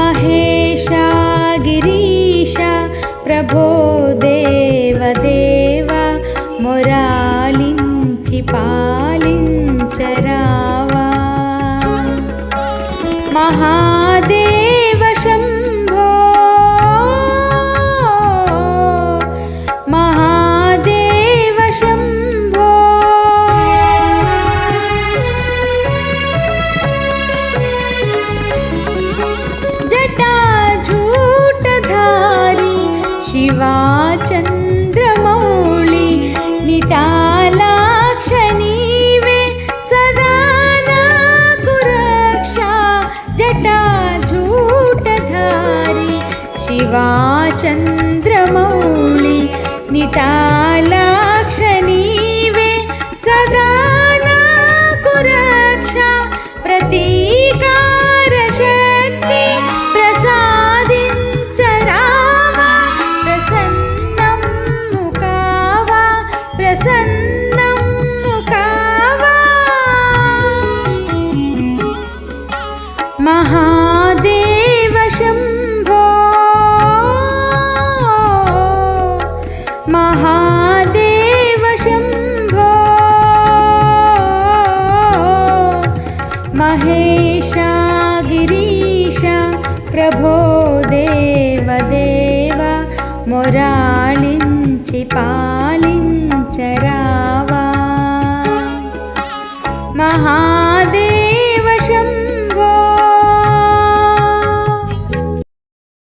महेशा गिरीशा प्रभो देवदेव मुरालिञ्चि पालिञ्चरावा महादेव शिवा चन्द्रमौळि निटालाक्षनीवे सदा कुरक्षा जटाझूटधारी शिवा चन्द्रमौळि निटालाक्षनीवे महादेव शम्भो। महादेव शम्भो। महेशा गिरीशा प्रभो देवदेव मुरालिञ्चि पालिञ्चरावा महा